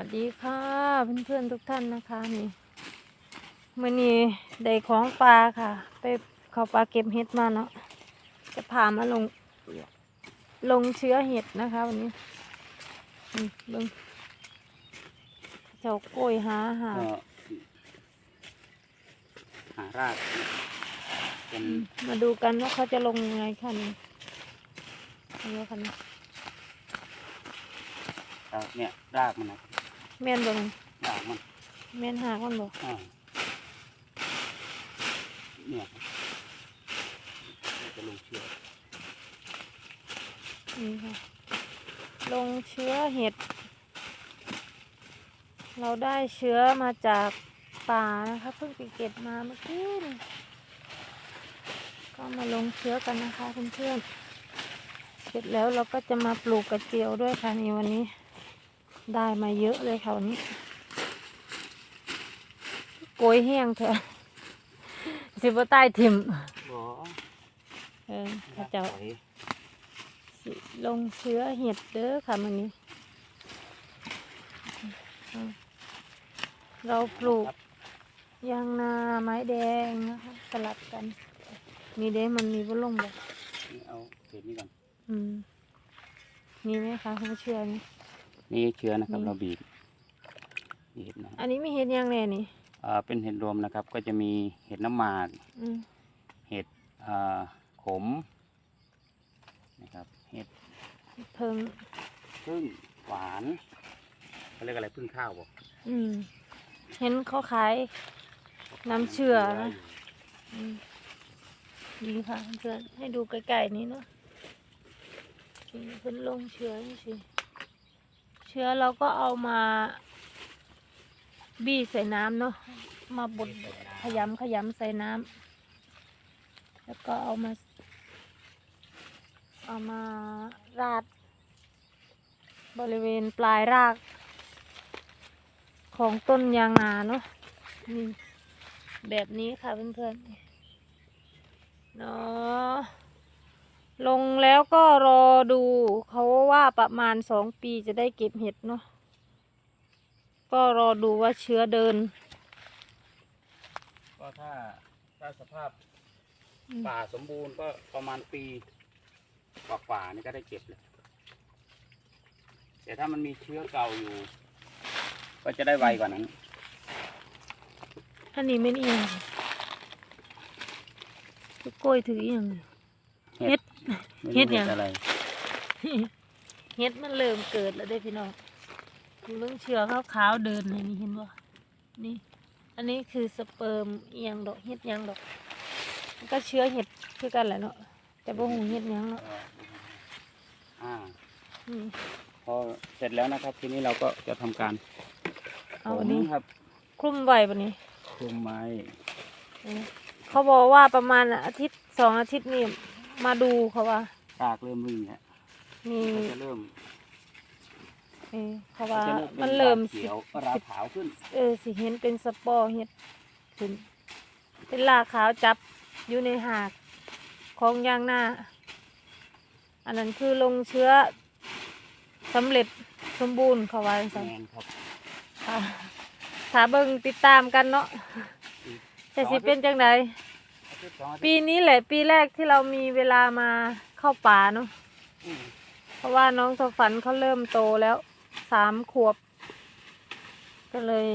วัสดีค่ะเพื่อนๆทุกท่านนะคะนี่มื่อนี้ได้ของปลาค่ะ ไปเขาปลาเก็บเห็ดมาเนาะจะพามาลงลงเชื้อเห็ดนะคะวันนี้นี่เบิ่งเจ้าโกล้ยหาหาก็หารากเป็นอืมมาดูกันว่าเขาจะลงยังไงค่ะนี่นี่ค่ะนี่รากเนี่ยรากมันนะ แม่นบ่นี่รากมันแม่นหากันบ่อ่าเนี่ยเราจะลงเชือกนี่ค่ะ ลงเชื้อเห็ด เราได้เชื้อมาจากป่านะคะเพิ่งไปเก็บมาเมื่อกี้นี่ก็มาลงเชื้อกันนะคะเพื่อนๆเสร็จแล้วเราก็จะมาปลูกกระเจียวด้วยค่ะนี่วันนี้ ได้มาเยอะเลยค่ะวันนี้โกยแห้งเถอะสิบใต้ทิมบ่เออพระเจ้าใส่สิลงเชื้อเห็ดเด้อค่ะมันนี้อืมเราปลูกครับยางนาไม้แดงนะคะสลับกัน มีเด้มันมีบุลงบอกนี่เอาเศษนี้ก่อนอืมมีไหมคะคุณเชื่อนี่ นี่เชื้อนะครับนี่เราบีบบีบนะอันนี้มีเห็ดยางแน่นี่อ่าเป็นเห็ดรวมนะครับ ก็จะมีเห็ดน้ำหมากอืมเห็ดอ่าขมนะครับเห็ดเพิ่งพึ่งหวานเขาเรียกอะไรพึ่งข้าวบ่อืมเห็นเขาขาย น้ำเชื่อนะ อืมดีค่ะเพื่อนให้ดูไกลๆนี้เนาะนี่เพิ่นลงเชื้อนี่สิ เชื้อเราก็เอามาบี้ใส่น้ำเนาะมาบดขยำขยำใส่น้ำแล้วก็เอามา เอามาราด บริเวณปลายราก ของต้นยางนาเนาะนี่แบบนี้ค่ะเพื่อนๆเนาะ ลงแล้วก็รอดูเขาว่าประมาณสองปีจะได้เก็บเห็ดเนาะก็รอดูว่าเชื้อเดิน ก็ถ้าถ้าสภาพอืม ป่าสมบูรณ์ก็ประมาณปีกว่าๆนี่ก็ได้เก็บเลยแต่ถ้ามันมีเชื้อเก่าอยู่ ก็จะได้ไวกว่านั้นอันนี้ไม่นี่ยังกล้วยถืออหย่างเห็ด ไม่รู้เห็ดยัง อะไรเห็ดมันเริ่มเกิดแล้วได้อพี่น้องเรื่องเชื้อขาวๆเดินเลยนี่เห็นบ่นี่ อันนี้คือสเปิร์มเอียงดอกเห็ดหยังดอกมันก็เชื้อเห็ดคือกันแหละเนาะแต่บ่หูเห็ดหยังเนาะอ่าอืมพอเสร็จแล้วนะครับ ทีนี้เราก็จะทำการเอาอันนี้ถมครับคลุมไว้ปะนี้คลุมไม้อืมเขาบอกว่าประมาณอาทิตย์สองอาทิตย์นี่มาดูเขาว่า รากเริ่มวิ่งแล้วมีก็จะเริ่มเออเขาก็ว่าจะเริ่มมันเริ่มเขีสิยวราขาวขึ้นเออสิเห็นเป็นสปอร์เห็ดขึ้นเป็นลากขาวจับอยู่ในหากของยางหน้า อันนั้นคือลงเชื้อสำเร็จสมบูรณ์เขาว่าจังแมซั่นนครับค่ะถ้าเบิ่งติดตามกันเนาะแต่สิเป็นจังได อาทิตย์สองอาทิปีตย์นี้แหละปีแรกที่เรามีเวลามา เข้าป่าเนาะเพราะว่าน้องทอฝันเขาเริ่มโตแล้วสามขวบ ก็เลย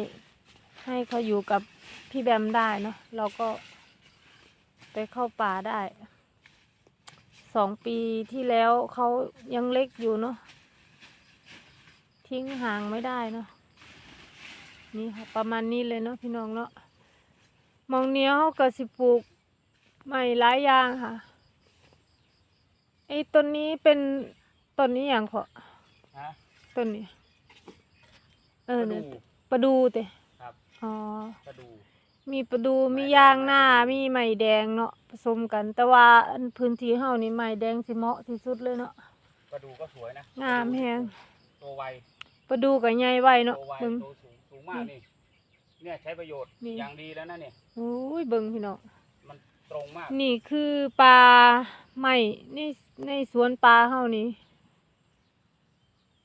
ให้เขาอยู่กับพี่แบมได้เนาะเราก็ไปเข้าป่าได้สองปีที่แล้วเขายังเล็กอยู่เนาะทิ้งห่างไม่ได้เนาะนี่ค่ะประมาณนี้เลยเนาะพี่น้องเนาะมองเนี้ยเขาก็สิปลูกใหม่หลายอย่างค่ะ ไอ้ต้นนี้เป็นต้นนี้อย่างเพาะฮะต้นนี้ เออก็เนี่ยดูประดูเตะครับอ๋อก็ดู มีประดูไม้มีแดงยางหน้าไม้มีประดูไม้แดงเนาะผสมกัน แต่ว่าอันพื้นที่เฮานี่ไม้แดงสิเหมาะที่สุดเลยเนาะก็ดูก็สวยนะ งามแฮงตัวไว ประดูกับใหญ่ไว้เนาะตัวไวเบิ่งตัวสูงสูงมากนี่ เนี่ยใช้ประโยชน์นี่อย่างดีแล้วนะเนี่ยโอ้ยเบิ่งพี่น้องมัน ตรงมาก นี่คือปลาไม้ในในสวนปลาเฮานี่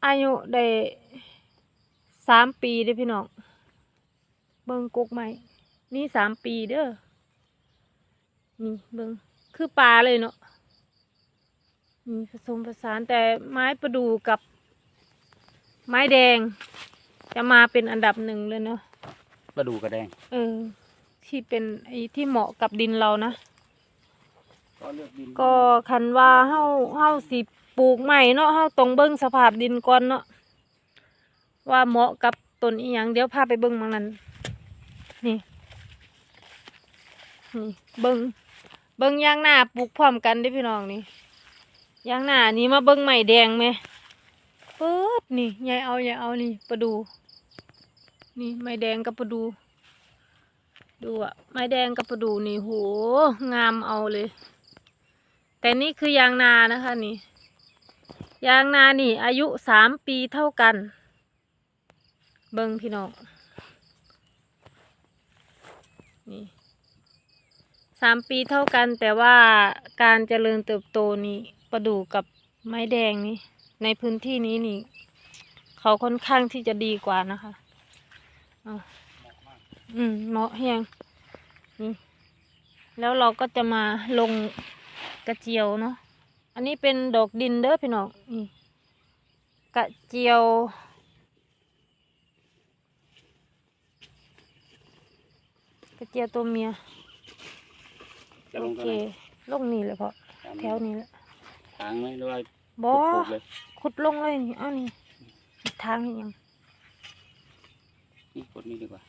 อายุได้สามปีเด้อพี่น้อง เบิ่งกกใหม่ นี่สามปีเด้อ นี่เบิ่งคือปลาเลยเนาะนี่ผสมผสานแต่ไม้ประดู่กับไม้แดง จะมาเป็นอันดับหนึ่งเลยเนาะประดูกระแดง เออ ที่เป็นไอ้ที่เหมาะกับดินเรานะ ก็เลือกดินก็คันว่าเฮาเฮาสิปลูกใหม่เนาะเฮาต้องเบิ่งสภาพดินก่อนเนาะว่าเหมาะกับต้นอีหยังเดี๋ยวพาไปเบิ่งหมองนั้นนี่นี่เบิ่งเบิ่งยางหน้าปลูกพร้อมกันเด้อพี่น้องนี่ยางหน้านี่มาเบิ่งใหม่แดงไหมปึ๊ดนี่ยายเอายายเอานี่ประดู นี่ไม้แดงกับประดู ดูอะไม้แดงกับประดูนี่โหงามเอาเลย แต่นี่คือยางนานะคะนี่ ยางนานี่ อายุสามปีเท่ากัน เบิ้งพี่น้องนี่สามปีเท่ากันแต่ว่าการเจริญเติบโตนี่ประดู่กับไม้แดงนี่ในพื้นที่นี้นี่ เขาค่อนข้างที่จะดีกว่านะคะเอ อืมเหมาะแฮงนี่ แล้วเราก็จะมาลงกระเจียวเนาะ อันนี้เป็นดอกดินเด้อพี่น้องนี่กระเจียว กระเจียวตัวเมีย จะโอลงเคเท่าไหร่ลงนี่เลยพอตามแถวนี้แหละทางไหมหรือว่าบอปลูกเลยขุดลงเลยนี่เอานี่ทางนี่ยังนี่กดนี้ดีกว่า